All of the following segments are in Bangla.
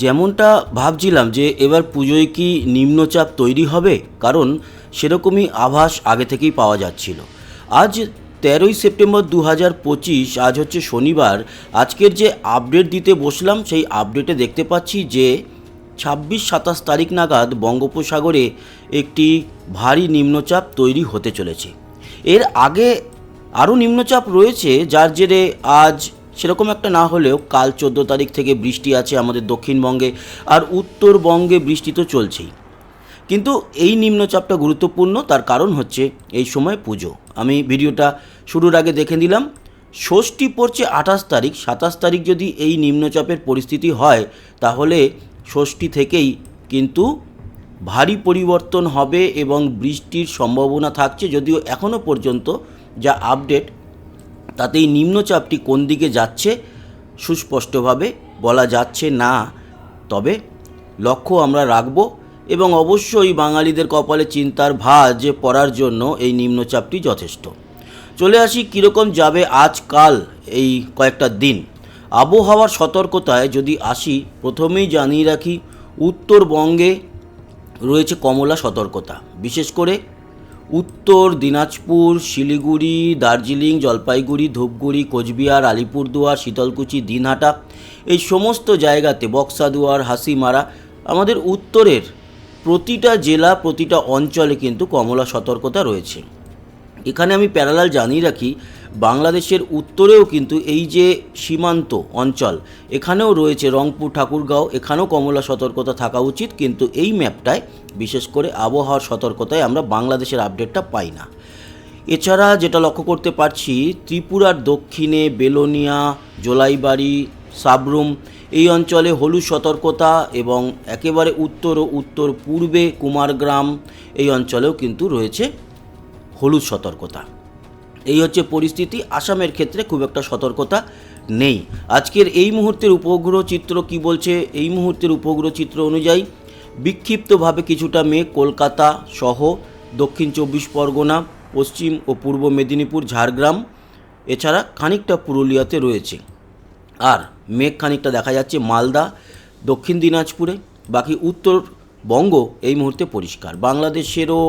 যেমনটা ভাবছিলাম যে এবার পুজোয় কি নিম্নচাপ তৈরি হবে, কারণ সেরকমই আভাস আগে থেকেই পাওয়া যাচ্ছিল। আজ তেরোই সেপ্টেম্বর দু হাজার পঁচিশ, আজ হচ্ছে শনিবার, আজকের যে আপডেট দিতে বসলাম সেই আপডেটে দেখতে পাচ্ছি যে ছাব্বিশ সাতাশ তারিখ নাগাদ বঙ্গোপসাগরে একটি ভারী নিম্নচাপ তৈরি হতে চলেছে। এর আগে আরও নিম্নচাপ রয়েছে, যার জেরে আজ সেরকম একটা না হলেও কাল চোদ্দ তারিখ থেকে বৃষ্টি আছে আমাদের দক্ষিণবঙ্গে আর উত্তরবঙ্গে বৃষ্টি তো চলছেই। কিন্তু এই নিম্নচাপটা গুরুত্বপূর্ণ, তার কারণ হচ্ছে এই সময় পুজো। আমি ভিডিওটা শুরুর আগে দেখে নিলাম, ষষ্ঠী পড়ছে আঠাশ তারিখ, সাতাশ তারিখ যদি এই নিম্নচাপের পরিস্থিতি হয়, তাহলে ষষ্ঠী থেকেই কিন্তু ভারী পরিবর্তন হবে এবং বৃষ্টির সম্ভাবনা থাকছে যদিও এখনও পর্যন্ত যা আপডেট তাতে এই নিম্নচাপটি কোন দিকে যাচ্ছে সুস্পষ্টভাবে বলা যাচ্ছে না। তবে লক্ষ্য আমরা রাখব এবং অবশ্যই বাঙালিদের কপালে চিন্তার ভাঁজ পড়ার জন্য এই নিম্নচাপটি যথেষ্ট। চলে আসি, কীরকম যাবে আজকাল এই কয়েকটা দিন? আবহাওয়ার সতর্কতায় যদি আসি, প্রথমেই জানিয়ে রাখি, উত্তরবঙ্গে রয়েছে কমলা সতর্কতা। বিশেষ করে উত্তর দিনাজপুর, শিলিগুড়ি, দার্জিলিং, জলপাইগুড়ি, ধূপগুড়ি, কোচবিহার, আলিপুরদুয়ার, শীতলকুচি, দিনহাটা, এই সমস্ত জায়গাতে বক্সাদুয়ার, হাসিমারা আমাদের উত্তরের প্রতিটা জেলা, প্রতিটা অঞ্চলে কিন্তু কমলা সতর্কতা রয়েছে। এখানে আমি প্যারালাল জানিয়ে রাখি বাংলাদেশের উত্তরেও কিন্তু এই যে সীমান্ত অঞ্চল, এখানেও রয়েছে রংপুর, ঠাকুরগাঁও, এখানেও কমলা সতর্কতা থাকা উচিত, কিন্তু এই ম্যাপটায় বিশেষ করে আবহাওয়ার সতর্কতায় আমরা বাংলাদেশের আপডেটটা পাই না। এছাড়া যেটা লক্ষ্য করতে পারছি, ত্রিপুরার দক্ষিণে বেলোনিয়া, জোলাইবাড়ি, সাবরুম, এই অঞ্চলে হলুদ সতর্কতা এবং একেবারে উত্তর ও উত্তর পূর্বে কুমারগ্রাম, এই অঞ্চলেও কিন্তু রয়েছে হলুদ সতর্কতা। এই হচ্ছে পরিস্থিতি। আসামের ক্ষেত্রে খুব একটা সতর্কতা নেই। আজকের এই মুহূর্তের উপগ্রহ চিত্র কি বলছে? এই মুহূর্তের উপগ্রহ চিত্র অনুযায়ী বিক্ষিপ্তভাবে কিছুটা মেঘ, কলকাতা সহ দক্ষিণ চব্বিশ পরগনা, পশ্চিম ও পূর্ব মেদিনীপুর, ঝাড়গ্রাম, এছাড়া খানিকটা পুরুলিয়াতে রয়েছে। আর মেঘ খানিকটা দেখা যাচ্ছে মালদা, দক্ষিণ দিনাজপুরে, বাকি উত্তরবঙ্গ এই মুহূর্তে পরিষ্কার। বাংলাদেশেরও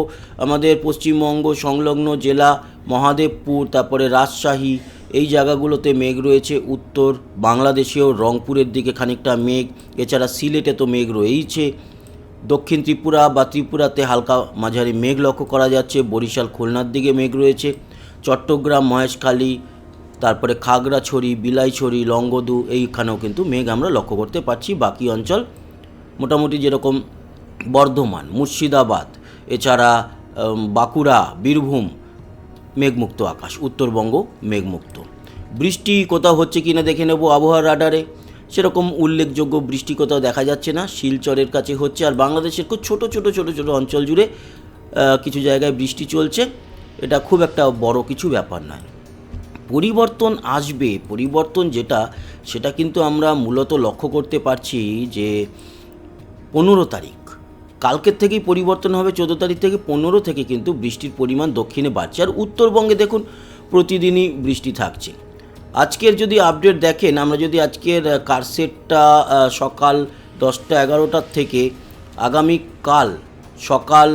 আমাদের পশ্চিমবঙ্গ, সংলগ্ন জেলা মহাদেবপুর, তারপরে রাজশাহী, এই জায়গাগুলোতে মেঘ রয়েছে। উত্তর বাংলাদেশেও রংপুরের দিকে খানিকটা মেঘ, এছাড়া সিলেটে তো মেঘ রয়েইছে। দক্ষিণ ত্রিপুরা বা ত্রিপুরাতে হালকা মাঝারি মেঘ লক্ষ্য করা যাচ্ছে। বরিশাল, খুলনার দিকে মেঘ রয়েছে। চট্টগ্রাম, মহেশখালী, তারপরে খাগড়াছড়ি, বিলাইছড়ি লঙ্গদু এইখানেও কিন্তু মেঘ আমরা লক্ষ্য করতে পারছি। বাকি অঞ্চল মোটামুটি যেরকম বর্ধমান, মুর্শিদাবাদ, এছাড়া বাঁকুড়া, বীরভূম, মেঘমুক্ত আকাশ, উত্তরবঙ্গ মেঘমুক্ত। বৃষ্টি কোথাও হচ্ছে কিনা দেখে নেব আবহাওয়ার রাডারে। সেরকম উল্লেখযোগ্য বৃষ্টি কোথাও দেখা যাচ্ছে না। শিলচরের কাছে হচ্ছে আর বাংলাদেশের খুব ছোট ছোট ছোট ছোট অঞ্চল জুড়ে কিছু জায়গায় বৃষ্টি চলছে। এটা খুব একটা বড় কিছু ব্যাপার নয়। পরিবর্তন আসবে। পরিবর্তন যেটা, সেটা কিন্তু আমরা মূলত লক্ষ্য করতে পারছি যে, পনেরো তারিখ কালকের থেকেই পরিবর্তন হবে চোদ্দ তারিখ থেকে পনেরো থেকে কিন্তু বৃষ্টির পরিমাণ দক্ষিণে বাড়ছে। আর উত্তরবঙ্গে দেখুন, প্রতিদিনই বৃষ্টি থাকছে। আজকের যদি আপডেট দেখেন, আমরা যদি আজকের কারসেটটা সকাল দশটা এগারোটার থেকে আগামীকাল সকাল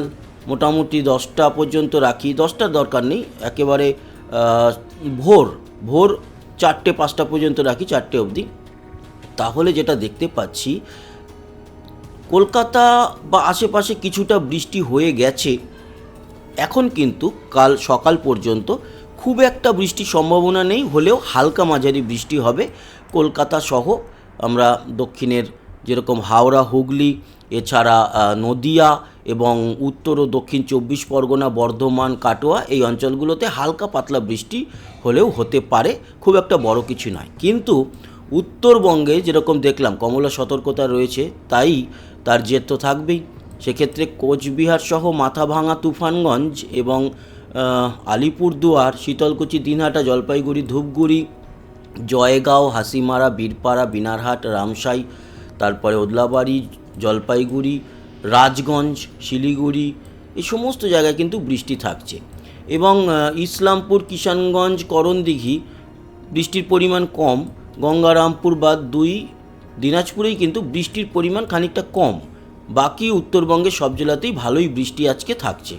মোটামুটি দশটা পর্যন্ত রাখি। দশটার দরকার নেই, একেবারে ভোর ভোর চারটে পাঁচটা পর্যন্ত রাখি, চারটে অবধি। তাহলে যেটা দেখতে পাচ্ছি কলকাতা বা আশেপাশে কিছুটা বৃষ্টি হয়ে গেছে। এখন কিন্তু কাল সকাল পর্যন্ত খুব একটা বৃষ্টির সম্ভাবনা নেই, হলেও হালকা মাঝারি বৃষ্টি হবে। কলকাতা সহ আমরা দক্ষিণের যেরকম হাওড়া, হুগলি, এছাড়া নদিয়া এবং উত্তর ও দক্ষিণ চব্বিশ পরগনা, বর্ধমান, কাটোয়া এই অঞ্চলগুলোতে হালকা পাতলা বৃষ্টি হলেও হতে পারে, খুব একটা বড় কিছু নয়। কিন্তু উত্তরবঙ্গে যেরকম দেখলাম কমলা সতর্কতা রয়েছে, তাই তার জেদ তো থাকবেই। সেক্ষেত্রে কোচবিহার সহ মাথাভাঙা তুফানগঞ্জ এবং আলিপুরদুয়ার, শীতলকুচি, দিনহাটা, জলপাইগুড়ি, ধূপগুড়ি, জয়গাঁও, হাসিমারা, বীরপাড়া, বিনারহাট, রামসাই, তারপরে ওদলাবাড়ি, জলপাইগুড়ি, রাজগঞ্জ, শিলিগুড়ি, এই সমস্ত জায়গায় কিন্তু বৃষ্টি থাকছে। এবং ইসলামপুর, কিষানগঞ্জ, করণদিঘি বৃষ্টির পরিমাণ কম। গঙ্গারামপুর বাদ দুই, দিনাজপুরেই কিন্তু বৃষ্টির পরিমাণ খানিকটা কম। বাকি উত্তরবঙ্গের সব জেলাতেই ভালোই বৃষ্টি আজকে থাকছে।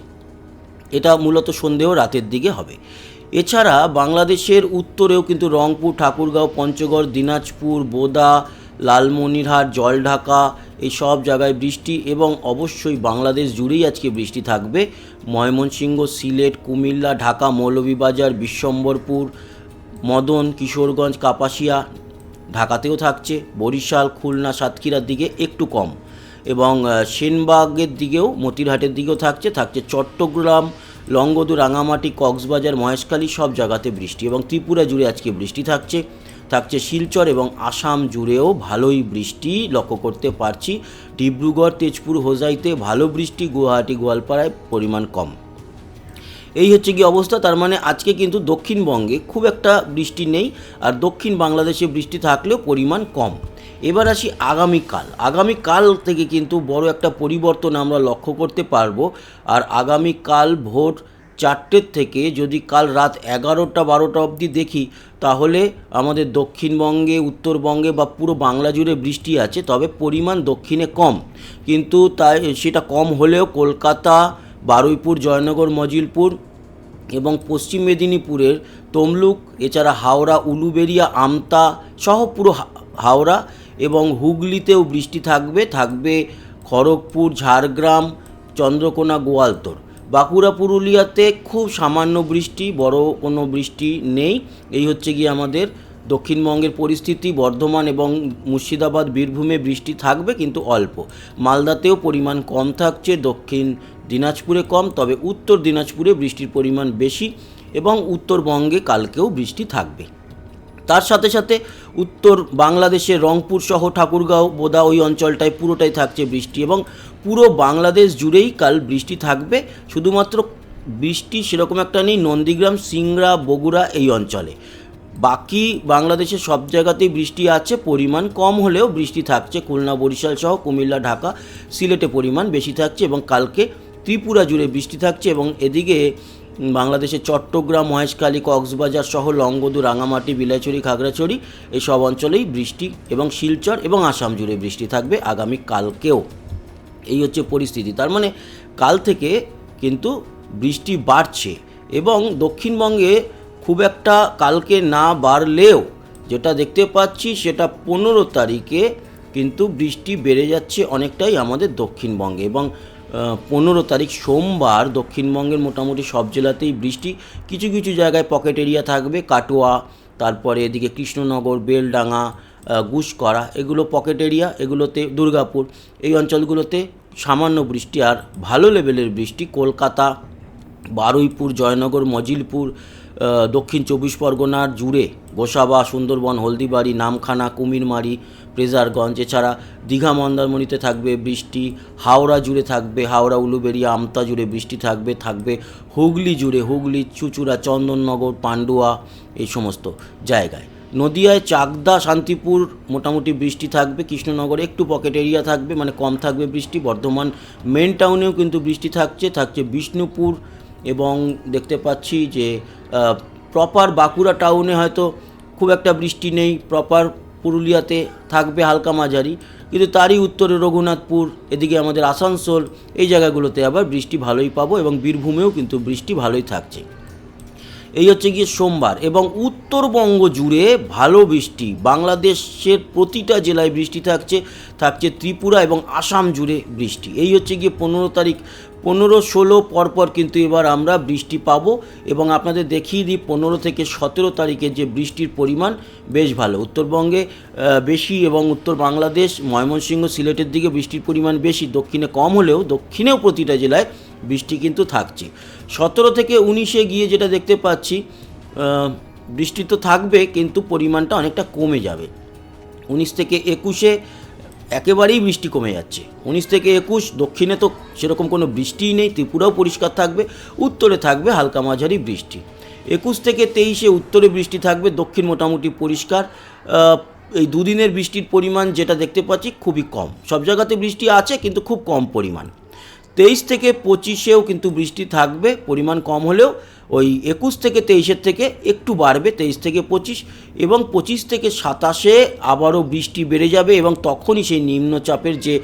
এটা মূলত সন্দেহ রাতের দিকে হবে। এছাড়া বাংলাদেশের উত্তরেও কিন্তু রংপুর, ঠাকুরগাঁও, পঞ্চগড়, দিনাজপুর, বোদা, লালমনিরহাট, জলঢাকা এই সব জায়গায় বৃষ্টি এবং অবশ্যই বাংলাদেশ জুড়েই আজকে বৃষ্টি থাকবে। ময়মনসিংহ, সিলেট, কুমিল্লা, ঢাকা, মৌলভীবাজার, বিশ্বম্বরপুর মদন, কিশোরগঞ্জ, কাপাসিয়া ঢাকাতেও থাকছে। বরিশাল, খুলনা, সাতক্ষীরার দিকে একটু কম। এবং সেনবাগের দিকেও, মতিরহাটের দিকেও থাকছে। থাকছে চট্টগ্রাম লঙ্গদু রাঙামাটি, কক্সবাজার, মহেশখালী সব জায়গাতে বৃষ্টি এবং ত্রিপুরা জুড়ে আজকে বৃষ্টি থাকছে। থাকছে শিলচর এবং আসাম জুড়েও ভালোই বৃষ্টি লক্ষ্য করতে পারছি। ডিব্রুগড়, তেজপুর, হোজাইতে ভালো বৃষ্টি, গুয়াহাটি, গোয়ালপাড়ায় পরিমাণ কম। এই হচ্ছে কি অবস্থা, তার মানে আজকে কিন্তু দক্ষিণবঙ্গে খুব একটা বৃষ্টি নেই আর দক্ষিণ বাংলাদেশে বৃষ্টি থাকলেও পরিমাণ কম। এবার আসি আগামীকাল। আগামীকাল থেকে কিন্তু বড় একটা পরিবর্তন আমরা লক্ষ্য করতে পারব। আর আগামীকাল ভোর চারটের থেকে যদি কাল রাত এগারোটা বারোটা অবধি দেখি, তাহলে আমাদের দক্ষিণবঙ্গে, উত্তরবঙ্গে বা পুরো বাংলা জুড়ে বৃষ্টি আছে, তবে পরিমাণ দক্ষিণে কম। কিন্তু তাই সেটা কম হলেও কলকাতা বারুইপুর, জয়নগর, মজিলপুর এবং পশ্চিম মেদিনীপুরের তমলুক, এছাড়া হাওড়া উলুবেড়িয়া আমতা সহ পুরো হাওড়া এবং হুগলিতেও বৃষ্টি থাকবে। থাকবে খড়গপুর, ঝাড়গ্রাম, চন্দ্রকোনা গোয়ালতোড় বাঁকুড়া, পুরুলিয়াতে খুব সামান্য বৃষ্টি, বড় কোনো বৃষ্টি নেই। এই হচ্ছে গিয়ে আমাদের দক্ষিণবঙ্গের পরিস্থিতি। বর্ধমান এবং মুর্শিদাবাদ, বীরভূমে বৃষ্টি থাকবে কিন্তু অল্প। মালদাতেও পরিমাণ কম থাকছে। দক্ষিণ দিনাজপুরে কম, তবে উত্তর দিনাজপুরে বৃষ্টির পরিমাণ বেশি এবং উত্তরবঙ্গে কালকেও বৃষ্টি থাকবে। তার সাথে সাথে উত্তর বাংলাদেশের রংপুর সহ ঠাকুরগাঁও, বোদা ওই অঞ্চলটায় পুরোটাই থাকছে বৃষ্টি এবং পুরো বাংলাদেশ জুড়েই কাল বৃষ্টি থাকবে। শুধুমাত্র বৃষ্টি সেরকম একটা নেই, নন্দীগ্রাম, সিংড়া, বগুড়া এই অঞ্চলে। বাকি বাংলাদেশের সব জায়গাতেই বৃষ্টি আছে, পরিমাণ কম হলেও বৃষ্টি থাকছে। খুলনা, বরিশাল সহ কুমিল্লা, ঢাকা, সিলেটে পরিমাণ বেশি থাকছে এবং কালকে ত্রিপুরা জুড়ে বৃষ্টি থাকছে এবং এদিকে বাংলাদেশের চট্টগ্রাম, মহেশখালী, কক্সবাজার সহ লংগদু, রাঙামাটি, বিলাইছড়ি, খাগড়াছড়ি এসব অঞ্চলেই বৃষ্টি এবং শিলচর এবং আসাম জুড়ে বৃষ্টি থাকবে আগামী কালকেও। এই হচ্ছে পরিস্থিতি। তার মানে কাল থেকে কিন্তু বৃষ্টি বাড়ছে এবং দক্ষিণবঙ্গে খুব একটা কালকে না বাড়লেও যেটা দেখতে পাচ্ছি সেটা পনেরো তারিখে কিন্তু বৃষ্টি বেড়ে যাচ্ছে অনেকটাই আমাদের দক্ষিণবঙ্গে এবং পনেরো তারিখ সোমবার দক্ষিণবঙ্গের মোটামুটি সব জেলাতেই বৃষ্টি। কিছু কিছু জায়গায় পকেট এরিয়া থাকবে কাটোয়া তারপরে এদিকে কৃষ্ণনগর বেলডাঙ্গা আহ, গুসকরা এগুলো পকেট এরিয়া এগুলোতে দুর্গাপুর। এই অঞ্চলগুলোতে সামান্য বৃষ্টি আর ভালো লেভেলের বৃষ্টি। কলকাতা বারুইপুর জয়নগর মজিলপুর দক্ষিণ চব্বিশ পরগনার জুড়ে গোসাবা সুন্দরবন হলদিবাড়ি নামখানা কুমিরমারি প্রেজারগঞ্জ, এছাড়া দীঘা মন্দারমণিতে থাকবে বৃষ্টি, হাওড়া জুড়ে থাকবে, হাওড়া, উলুবেড়িয়া, আমতা জুড়ে বৃষ্টি থাকবে থাকবে হুগলি জুড়ে, হুগলি, চুচুড়া, চন্দননগর, পান্ডুয়া, এই সমস্ত জায়গায়। নদিয়ায় চাকদা, শান্তিপুর মোটামুটি বৃষ্টি থাকবে, কৃষ্ণনগরে একটু পকেট এরিয়া থাকবে মানে কম থাকবে বৃষ্টি, বর্ধমান মেন টাউনেও কিন্তু বৃষ্টি থাকছে থাকছে বিষ্ণুপুর এবং দেখতে পাচ্ছি যে প্রপার বাঁকুড়া টাউনে হয়তো খুব একটা বৃষ্টি নেই প্রপার পুরুলিয়াতে থাকবে হালকা মাঝারি। কিন্তু তারই উত্তরে রঘুনাথপুর, এদিকে আমাদের আসানসোল, এই জায়গাগুলোতে আবার বৃষ্টি ভালোই পাবো এবং বীরভূমেও কিন্তু বৃষ্টি ভালোই থাকছে। এই হচ্ছে গিয়ে সোমবার এবং উত্তরবঙ্গ জুড়ে ভালো বৃষ্টি। বাংলাদেশের প্রতিটা জেলায় বৃষ্টি থাকছে থাকছে ত্রিপুরা এবং আসাম জুড়ে বৃষ্টি। এই হচ্ছে গিয়ে পনেরো তারিখ, পনেরো ষোলো পরপর কিন্তু এবার আমরা বৃষ্টি পাবো এবং আপনাদের দেখিয়ে দিই পনেরো থেকে সতেরো তারিখে যে বৃষ্টির পরিমাণ, বেশ ভালো। উত্তরবঙ্গে বেশি এবং উত্তর বাংলাদেশ, ময়মনসিংহ, সিলেটের দিকে বৃষ্টির পরিমাণ বেশি, দক্ষিণে কম হলেও দক্ষিণেও প্রতিটা জেলায় বৃষ্টি কিন্তু থাকছে। সতেরো থেকে উনিশে গিয়ে যেটা দেখতে পাচ্ছি বৃষ্টি তো থাকবে, কিন্তু পরিমাণটা অনেকটা কমে যাবে। উনিশ থেকে একুশে একেবারেই বৃষ্টি কমে যাচ্ছে। উনিশ থেকে একুশ, দক্ষিণে তো সেরকম কোনো বৃষ্টিই নেই, ত্রিপুরাও পরিষ্কার থাকবে, উত্তরে থাকবে হালকা মাঝারি বৃষ্টি। একুশ থেকে তেইশে উত্তরে বৃষ্টি থাকবে, দক্ষিণ মোটামুটি পরিষ্কার। এই দুদিনের বৃষ্টির পরিমাণ যেটা দেখতে পাচ্ছি খুবই কম। সব জায়গাতে বৃষ্টি আছে, কিন্তু খুব কম পরিমাণ। তেইশ থেকে পঁচিশেও কিন্তু বৃষ্টি থাকবে, পরিমাণ কম হলেও ওই একুশ থেকে তেইশের থেকে একটু বাড়বে, তেইশ থেকে পঁচিশ এবং পঁচিশ থেকে সাতাশে আবারও বৃষ্টি বেড়ে যাবে এবং তখনই সেই নিম্নচাপের যে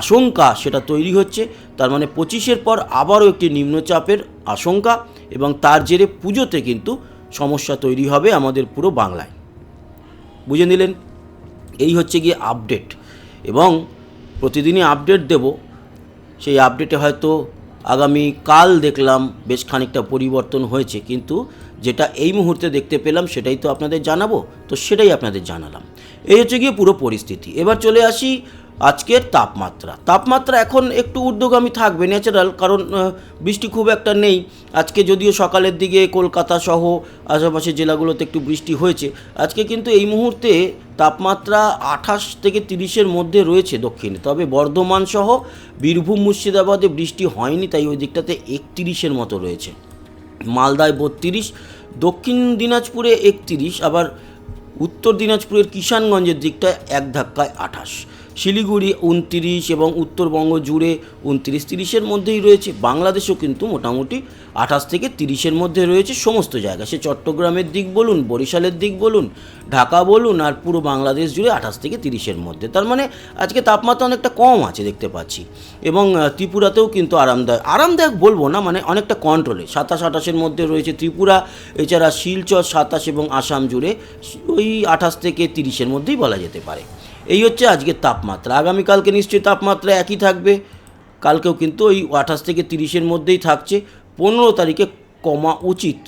আশঙ্কা সেটা তৈরি হচ্ছে। তার মানে পঁচিশের পর আবারও একটি নিম্নচাপের আশঙ্কা এবং তার জেরে পুজোতে কিন্তু সমস্যা তৈরি হবে আমাদের পুরো বাংলায়। বুঝে নিলেন? এই হচ্ছে গিয়ে আপডেট এবং প্রতিদিনই আপডেট দেব। সেই আপডেটে হয়তো আগামী কাল দেখলাম বেশ খানিকটা পরিবর্তন হয়েছে। কিন্তু যেটা এই মুহূর্তে দেখতে পেলাম সেটাই তো আপনাদের জানাব। তো সেটাই আপনাদের জানালাম। এই হচ্ছে গিয়ে পুরো পরিস্থিতি। এবার চলে আসি আজকের তাপমাত্রা। তাপমাত্রা এখন একটু ঊর্ধ্বগামী থাকবে ন্যাচারাল কারণ বৃষ্টি খুব একটা নেই। আজকে যদিও সকালের দিকে কলকাতা সহ আশেপাশের জেলাগুলোতে একটু বৃষ্টি হয়েছে। আজকে কিন্তু এই মুহূর্তে তাপমাত্রা আঠাশ থেকে তিরিশের মধ্যে রয়েছে দক্ষিণে। তবে বর্ধমান সহ বীরভূম, মুর্শিদাবাদে বৃষ্টি হয়নি, তাই ওই দিকটাতে একতিরিশের মতো রয়েছে। মালদায় বত্রিশ, দক্ষিণ দিনাজপুরে একতিরিশ, আবার উত্তর দিনাজপুরের কিষানগঞ্জের দিকটায় এক ধাক্কায় আঠাশ। শিলিগুড়ি উনতিরিশ এবং উত্তরবঙ্গ জুড়ে উনত্রিশ তিরিশের মধ্যেই রয়েছে। বাংলাদেশও কিন্তু মোটামুটি আঠাশ থেকে তিরিশের মধ্যে রয়েছে সমস্ত জায়গা। সে চট্টগ্রামের দিক বলুন, বরিশালের দিক বলুন, ঢাকা বলুন আর পুরো বাংলাদেশ জুড়ে আঠাশ থেকে তিরিশের মধ্যে। তার মানে আজকে তাপমাত্রা অনেকটা কম আছে দেখতে পাচ্ছি। এবং ত্রিপুরাতেও কিন্তু আরামদায়ক আরামদায়ক বলব না মানে অনেকটা কন্ট্রোলে সাতাশ, আঠাশের মধ্যে রয়েছে ত্রিপুরা, এছাড়া শিলচর, সাতাশ এবং আসাম জুড়ে ওই আঠাশ থেকে তিরিশের মধ্যেই বলা যেতে পারে। এই হচ্ছে আজকের তাপমাত্রা। আগামীকালকে নিশ্চয়ই তাপমাত্রা একই থাকবে। কালকেও কিন্তু ওই আঠাশ থেকে তিরিশের মধ্যেই থাকছে। পনেরো তারিখে কমা উচিত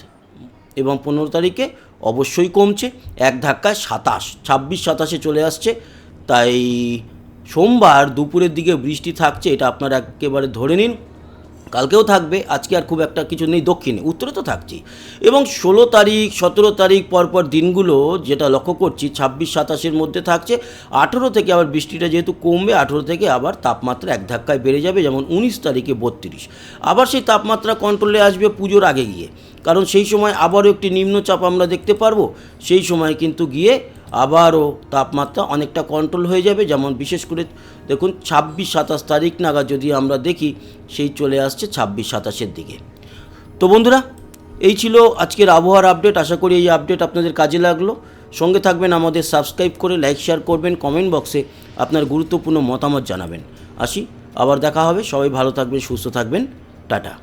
এবং পনেরো তারিখে অবশ্যই কমছে। এক ধাক্কায় সাতাশ, ছাব্বিশ, সাতাশে চলে আসছে। তাই সোমবার দুপুরের দিকে বৃষ্টি থাকছে, এটা আপনারা একেবারে ধরে নিন। কালকেও থাকবে, আজকে আর খুব একটা কিছু নেই, দক্ষিণে, উত্তরে তো থাকছি। এবং ষোলো তারিখ, সতেরো তারিখ পরপর দিনগুলো যেটা লক্ষ্য করছি, ছাব্বিশ, সাতাশের মধ্যে থাকছে। আঠেরো থেকে আবার বৃষ্টিটা যেহেতু কমবে, আঠেরো থেকে আবার তাপমাত্রা এক ধাক্কায় বেড়ে যাবে, যেমন উনিশ তারিখে বত্রিশ। আবার সেই তাপমাত্রা কন্ট্রোলে আসবে পুজোর আগে গিয়ে। কারণ সেই সময় আবারও একটি নিম্নচাপ আমরা দেখতে পারব, সেই সময় কিন্তু গিয়ে আবারও তাপমাত্রা অনেকটা কন্ট্রোল হয়ে যাবে, যেমন বিশেষ করে দেখুন ছাব্বিশ সাতাশ তারিখ নাগাদ যদি আমরা দেখি, সেই চলে আসছে ছাব্বিশ সাতাশের দিকে। তো বন্ধুরা, এই ছিল আজকের আবহাওয়ার আপডেট আশা করি এই আপডেট আপনাদের কাজে লাগল। সঙ্গে থাকবেন আমাদের সাবস্ক্রাইব করে লাইক শেয়ার করবেন কমেন্ট বক্সে আপনার গুরুত্বপূর্ণ মতামত জানাবেন। আসি, আবার দেখা হবে। সবাই ভালো থাকবেন, সুস্থ থাকবেন। টাটা।